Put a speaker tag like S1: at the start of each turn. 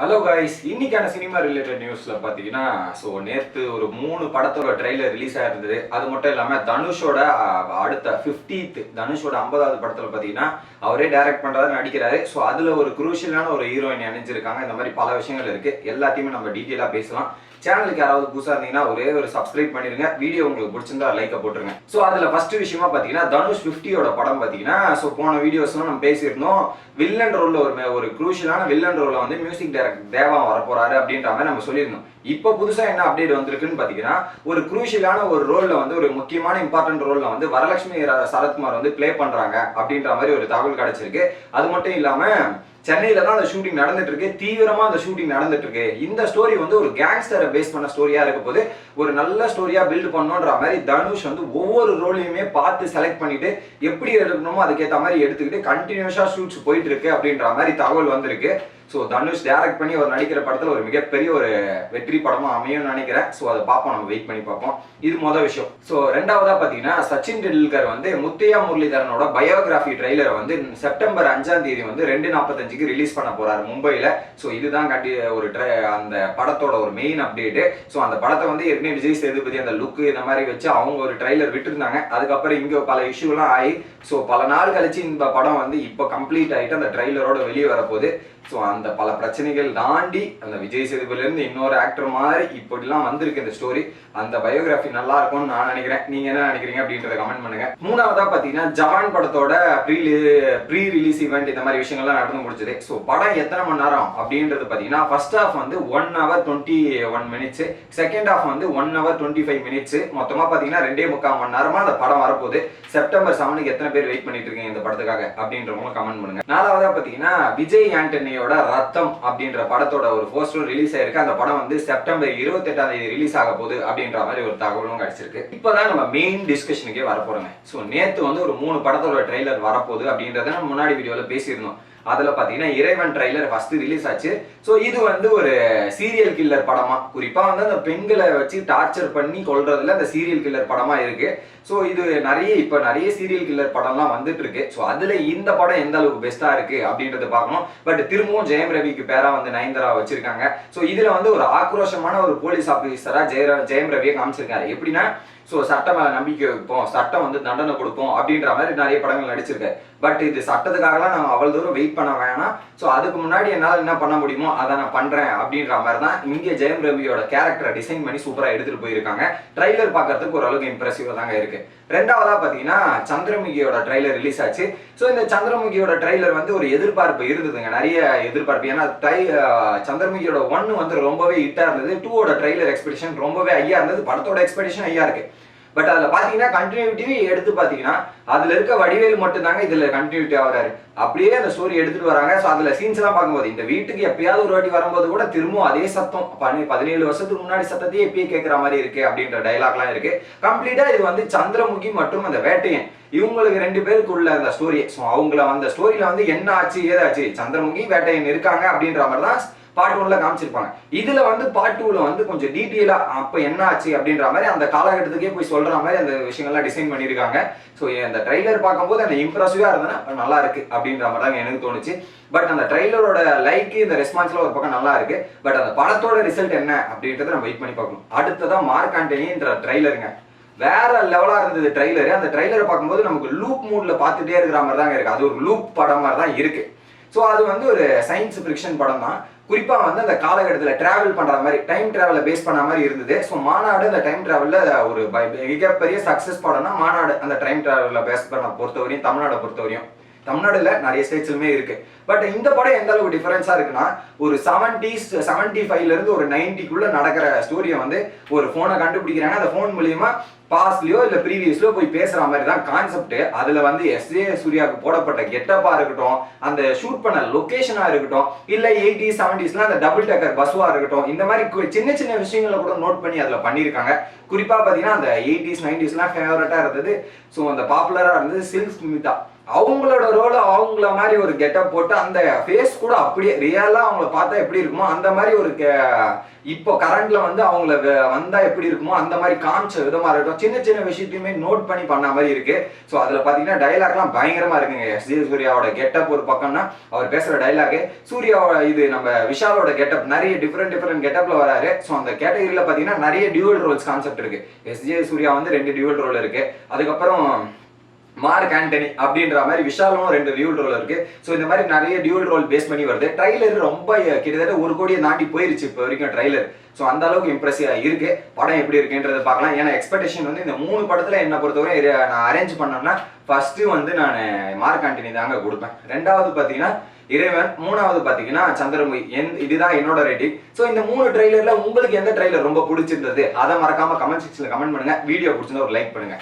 S1: Hello guys இன்னைக்கான cinema related நியூஸ்ல பாத்தீங்கன்னா ஸோ நேற்று ஒரு மூணு படத்தோட ட்ரெய்லர் ரிலீஸ் ஆயிருந்தது. அது மட்டும் இல்லாம தனுஷோட அடுத்த 50th தனுஷோட ஐம்பதாவது படத்துல பாத்தீங்கன்னா அவரே டைரக்ட் பண்றாரு நடிக்கிறாரு. ஸோ அதுல ஒரு குரூஷியலான ஒரு ஹீரோயின் அணிஞ்சிருக்காங்க இந்த மாதிரி பல விஷயங்கள் இருக்கு. எல்லாத்தையுமே நம்ம டீட்டெயிலா பேசலாம். சேனலுக்கு யாராவது புதுசா இருந்தீங்கன்னா ஒரே ஒரு சப்ஸ்கிரைப் பண்ணிருங்க. வீடியோ உங்களுக்கு பிடிச்சிருந்தா லைக்கை போட்டுருங்க. ஸோ அதுல ஃபர்ஸ்ட் விஷயமா பாத்தீங்கன்னா தனுஷ் 50யோட படம் பாத்தீங்கன்னா ஸோ போன வீடியோஸ்லாம் நம்ம பேசியிருந்தோம். வில்லன் ரோல்ல ஒரு ஒரு குரூஷியலான வில்லன் ரோல்ல வந்து மியூசிக் டைரக்டர் தேவா வரப்போறாரு அப்படின்ற மாதிரி நம்ம சொல்லியிருந்தோம். இப்போ புதுசா என்ன அப்டேட் வந்திருக்குன்னு பாத்தீங்கன்னா ஒரு குரூஷியலான ஒரு ரோல்ல வந்து ஒரு முக்கியமான இம்பார்ட்டன்ட் ரோல்ல வந்து வரலட்சுமி சரத்குமார் வந்து ப்ளே பண்றாங்க அப்படின்ற மாதிரி ஒரு தகவல் கிடைச்சிருக்கு. அது மட்டும் இல்லாம சென்னையில தான் அந்த ஷூட்டிங் நடந்துட்டு இருக்கு தீவிரமா அந்த ஷூட்டிங் நடந்துட்டு இருக்கு இந்த ஸ்டோரி வந்து ஒரு கேங்ஸ்டரை பேஸ் பண்ண ஸ்டோரியா இருக்க போது ஒரு நல்ல ஸ்டோரியா பில்ட் பண்ணணுன்ற மாதிரி தனுஷ் வந்து ஒவ்வொரு ரோலையுமே பார்த்து செலக்ட் பண்ணிட்டு எப்படி எடுக்கணுமோ அதுக்கேற்ற மாதிரி எடுத்துக்கிட்டு கண்டினியூஸா ஷூட்ஸ் போயிட்டு இருக்கு அப்படின்ற மாதிரி தகவல் வந்திருக்கு. ஸோ தனுஷ் டேரக்ட் பண்ணி ஒரு நடிக்கிற படத்தில் ஒரு மிகப்பெரிய ஒரு வெற்றி படமாக அமையும்னு நினைக்கிறேன். ஸோ அதை பார்ப்போம். நம்ம வெயிட் பண்ணி பார்ப்போம். இது மொதல் விஷயம். ஸோ ரெண்டாவதா பார்த்தீங்கன்னா சச்சின் டெண்டுல்கர் வந்து முத்தையா முரளிதரனோட பயோகிராஃபி ட்ரெய்லரை வந்து செப்டம்பர் அஞ்சாம் தேதி வந்து ரெண்டு நாற்பத்தஞ்சுக்கு ரிலீஸ் பண்ண போறாரு மும்பையில். ஸோ இதுதான் கண்டி ஒரு ட்ரை அந்த படத்தோட ஒரு மெயின் அப்டேட்டு ஸோ அந்த படத்தை வந்து ஏற்கனவே விஜய் சேதுபதி அந்த லுக்கு இந்த மாதிரி வச்சு அவங்க ஒரு ட்ரைலர் விட்டுருந்தாங்க. அதுக்கப்புறம் இங்கே பல இஷ்யூலாம் ஆகி ஸோ பல நாள் கழிச்சு இந்த படம் வந்து இப்போ கம்ப்ளீட் ஆகிட்டு அந்த ட்ரெய்லரோட வெளியே வரப்போகுது. ஸோ அந்த பல பிரச்சனைகள் தாண்டி அந்த விஜய் சேதுபதியிலேருந்து இன்னொரு ஆக்டர் மாதிரி இப்படிலாம் வந்திருக்கு இந்த ஸ்டோரி அந்த பயோகிராஃபி நல்லா இருக்கும்னு நான் நினைக்கிறேன். நீங்க என்ன நினைக்கிறீங்க அப்படின்றத கமெண்ட் பண்ணுங்க. மூணாவதா பார்த்தீங்கன்னா ஜவான் படத்தோட ப்ரீ ப்ரீ ரிலீஸ் ஈவெண்ட் இந்த மாதிரி விஷயங்கள்லாம் நடந்து முடிச்சது ஸோ படம் எத்தனை மணி நேரம் அப்படின்றது பார்த்தீங்கன்னா ஃபர்ஸ்ட் ஹாஃப் வந்து one hour twenty one minutes second half வந்து one hour twenty five minutes மொத்தமாக பார்த்தீங்கன்னா ரெண்டே முக்கால் மணி நேரமா அந்த படம் வரப்போகுது. செப்டம்பர் செவனுக்கு எத்தனை பேர் வெயிட் பண்ணிட்டு இருக்கீங்க இந்த படத்துக்காக அப்படின்றவங்க கமெண்ட் பண்ணுங்க. நாலாவதா பார்த்தீங்கன்னா விஜய் ஆண்டனி ஆண்டனியோட ரத்தம் அப்படின்ற படத்தோட ஒரு போஸ்டர் ரிலீஸ் ஆயிருக்கு. அந்த படம் வந்து செப்டம்பர் இருபத்தெட்டாம் தேதி ரிலீஸ் ஆக போகுது அப்படின்ற மாதிரி ஒரு தகவலும் கிடைச்சிருக்கு. இப்போதான் நம்ம மெயின் டிஸ்கஷனுக்கே வரப்போறோங்க ஸோ நேத்து வந்து ஒரு மூணு படத்தோட ட்ரெய்லர் வரப்போகுது அப்படின்றத நம்ம முன்னாடி வீடியோல பேசியிருந்தோம். அதில் பார்த்தீங்கன்னா இறைவன் ட்ரைலர் ஃபஸ்ட்டு ரிலீஸ் ஆச்சு. ஸோ இது வந்து ஒரு சீரியல் கில்லர் படமாக குறிப்பாக வந்து அந்த பெண்களை வச்சு டார்ச்சர் பண்ணி கொள்றதுல அந்த சீரியல் கில்லர் படமாக இருக்குது ஸோ இது நிறைய இப்போ நிறைய சீரியல் கில்லர் படம்லாம் வந்துட்டு இருக்கு ஸோ அதில் இந்த படம் எந்த அளவுக்கு பெஸ்ட்டாக இருக்குது அப்படின்றத பார்க்கணும். பட் திரும்பவும் ஜெயம் ரவிக்கு பேராக வந்து நயன்தாரா வச்சிருக்காங்க. ஸோ இதில் வந்து ஒரு ஆக்ரோஷமான ஒரு போலீஸ் ஆஃபீஸராக ஜெய ஜெயம் ரவியை காமிச்சிருக்காரு. எப்படின்னா ஸோ சட்டம் மேலே நம்பிக்கை வைப்போம் சட்டம் வந்து தண்டனை கொடுப்போம் அப்படின்ற மாதிரி நிறைய படங்கள் நடிச்சிருக்காரு பட் இது சட்டத்துக்காகலாம் நாங்கள் அவ்வளோ தூரம் வெயிட் பண்ண வேணாம். ஸோ அதுக்கு முன்னாடி என்னால் என்ன பண்ண முடியுமோ அதை நான் பண்றேன் அப்படின்ற மாதிரி தான் இங்கே ஜெயம் ரவியோட கேரக்டரை டிசைன் பண்ணி சூப்பரா எடுத்துட்டு போயிருக்காங்க. ட்ரைலர் பார்க்கறதுக்கு ஓரளவுக்கு இம்ப்ரெசிவாக தாங்க இருக்கு. ரெண்டாவதா பாத்தீங்கன்னா சந்திரமுகியோட ட்ரைலர் ரிலீஸ் ஆச்சு. ஸோ இந்த சந்திரமுகியோட ட்ரைலர் வந்து ஒரு எதிர்பார்ப்பு இருந்ததுங்க. நிறைய எதிர்பார்ப்பு. ஏன்னா ட்ரை சந்திரமுகியோட ஒன்னு வந்து ரொம்பவே ஹிட்டா இருந்தது. டூவோட ட்ரைலர் எக்ஸ்பெக்டேஷன் ரொம்பவே ஐயா இருந்தது. படத்தோட எக்ஸ்பெக்டேஷன் ஐயா இருக்கு. பட் அதில் பார்த்தீங்கன்னா கண்டினியூட்டி எடுத்து பார்த்தீங்கன்னா அதில் இருக்க வடிவேல் மட்டும்தாங்க இதில் கண்டினியூட்டி ஆகிறாரு அப்படியே அந்த ஸ்டோரி எடுத்துட்டு வராங்க. ஸோ அதில் சீன்ஸ்லாம் பார்க்கும்போது இந்த வீட்டுக்கு எப்பயாவது ஒரு வாட்டி வரும்போது கூட திரும்பவும் அதே சத்தம். பனி பதினேழு வருஷத்துக்கு முன்னாடி சத்தத்தையே எப்பயே கேட்குற மாதிரி இருக்கு அப்படின்ற டைலாக்லாம் இருக்கு. கம்ப்ளீட்டாக இது வந்து சந்திரமுகி மற்றும் அந்த வேட்டையன். இவங்களுக்கு ரெண்டு பேருக்கு உள்ள அந்த ஸ்டோரி ஸோ அவங்கள அந்த ஸ்டோரியில வந்து என்ன ஆச்சு ஏதாச்சு? சந்திரமுகி வேட்டையன் இருக்காங்க அப்படின்ற மாதிரி தான் பார்ட் ஒன்ல காமிச்சிருப்பாங்க. இதுல வந்து பார்ட் டூல வந்து கொஞ்சம் டீட்டெயிலா அப்ப என்ன ஆச்சு அப்படின்ற மாதிரி அந்த காலகட்டத்துக்கே போய் சொல்ற மாதிரி அந்த விஷயங்கள்லாம் டிசைன் பண்ணியிருக்காங்க ஸோ அந்த ட்ரைலர் பார்க்கும்போது அந்த இம்ப்ரெசிவா இருந்ததுன்னா நல்லா இருக்கு அப்படின்ற மாதிரி தான் எனக்கு தோணுச்சு. பட் அந்த ட்ரைலரோட லைக் இந்த ரெஸ்பான்ஸ்ல ஒரு பக்கம் நல்லா இருக்கு. பட் அந்த படத்தோட ரிசல்ட் என்ன அப்படின்றத நம்ம வெயிட் பண்ணி பார்க்கணும். அடுத்ததான் மார்க் ஆண்டனின்ற ட்ரைலருங்க வேற லெவலா இருந்தது ட்ரைலரு அந்த ட்ரைலரை பார்க்கும்போது நமக்கு லூப் மூட்ல பார்த்துட்டே இருக்கிற மாதிரி தாங்க இருக்கு. அது ஒரு லூப் படம் மாதிரி தான் இருக்கு. ஸோ அது வந்து ஒரு சயின்ஸ் ஃபிக்ஷன் படம் தான் குறிப்பாக வந்து அந்த காலகட்டத்தில் டிராவல் பண்ணுற மாதிரி டைம் டிராவலை பேஸ் பண்ண மாதிரி இருந்தது. ஸோ மாநாடு அந்த டைம் டிராவலில் ஒரு மிகப்பெரிய சக்ஸஸ் படம்னா மாநாடு. அந்த டைம் டிராவலில் பேஸ் பண்ண பொறுத்தவரையும் தமிழ்நாடை பொறுத்தவரையும். தமிழ்நாடுல நிறைய ஸ்டேட்ஸ்லுமே இருக்கு. பட் இந்த படம் எந்த அளவுக்கு டிஃபரன்ஸா இருக்குன்னா ஒரு செவன்டிஸ் செவன்டி ஃபைவ்ல இருந்து ஒரு நைன்டிக்குள்ள நடக்கிற ஸ்டோரியை வந்து ஒரு போனை கண்டுபிடிக்கிறாங்க. அந்த போன் மூலியமா பாஸ்ட்லயோ இல்ல ப்ரீவியஸ்லயோ போய் பேசுற மாதிரி தான் கான்செப்ட் அதுல வந்து எஸ் ஏ சூர்யாவுக்கு போடப்பட்ட கெட்டப்பா இருக்கட்டும் அந்த ஷூட் பண்ண லொகேஷனா இருக்கட்டும் இல்ல எயிட்டி செவன்டிஸ்ல அந்த டபுள் டக்கர் பஸ்வா இருக்கட்டும் இந்த மாதிரி சின்ன சின்ன விஷயங்களை கூட நோட் பண்ணி அதுல பண்ணியிருக்காங்க. குறிப்பா பாத்தீங்கன்னா அந்த எயிட்டிஸ் நைன்டிஸ்லாம் ஃபேவரட்டா இருந்தது. ஸோ அந்த பாப்புலரா இருந்தது சில்க் ஸ்மிதா அவங்களோட ரோலை அவங்கள மாதிரி ஒரு கெட்டப் போட்டு அந்த ஃபேஸ் கூட அப்படியே ரியலாக அவங்கள பார்த்தா எப்படி இருக்குமோ அந்த மாதிரி ஒரு இப்போ கரண்ட்ல வந்து அவங்கள வ- வந்தா எப்படி இருக்குமோ அந்த மாதிரி காமிச்ச விதமா இருக்கட்டும். சின்ன சின்ன விஷயத்தையுமே நோட் பண்ணி பண்ண மாதிரி இருக்கு. ஸோ அதுல பாத்தீங்கன்னா டைலாக்லாம் பயங்கரமா இருக்குங்க. எஸ் ஜே சூர்யாவோட கெட்டப் ஒரு பக்கம்னா அவர் பேசுற டைலாக் சூர்யாவோட இது நம்ம விஷாலோட கெட்டப் நிறைய டிஃப்ரெண்ட் டிஃப்ரெண்ட் கெட்டப்ல வராரு. ஸோ அந்த கேட்டகரியில பாத்தீங்கன்னா நிறைய டியூவல் ரோல்ஸ் கான்செப்ட் இருக்கு. எஸ் ஜே சூர்யா வந்து ரெண்டு டியூவல் ரோல் இருக்கு. அதுக்கப்புறம் மார்க் ஆண்டனி அப்படின்ற மாதிரி விஷாலும் ரெண்டு டியூல் ரோல் இருக்கு. ஸோ இந்த மாதிரி நிறைய டியூல் ரோல் பேஸ் பண்ணி வருது. ட்ரைலர் ரொம்ப கிட்டத்தட்ட ஒரு கோடியை தாண்டி போயிருச்சு இப்போ வரைக்கும் ட்ரைலர் ஸோ அந்த அளவுக்கு இம்ப்ரெசிவா இருக்கு. படம் எப்படி இருக்குன்றதை பார்க்கலாம். ஏன்னா எக்ஸ்பெக்டேஷன் வந்து இந்த மூணு படத்துல என்ன பொறுத்தவரை நான் அரேஞ்ச் பண்ணோம்னா ஃபர்ஸ்ட் வந்து நான் மார்க் ஆண்டனி தாங்க கொடுப்பேன். ரெண்டாவது பார்த்தீங்கன்னா இறைவன். மூணாவது பாத்தீங்கன்னா சந்திரமுகி. என் இதுதான் என்னோட ரேட்டிங் ஸோ இந்த மூணு ட்ரைலர்ல உங்களுக்கு எந்த ட்ரைலர் ரொம்ப பிடிச்சிருந்தது? அதை மறக்காம கமெண்ட் செக்ஷன்ல கமெண்ட் பண்ணுங்க. வீடியோ பிடிச்சிருந்தா ஒரு லைக் பண்ணுங்க.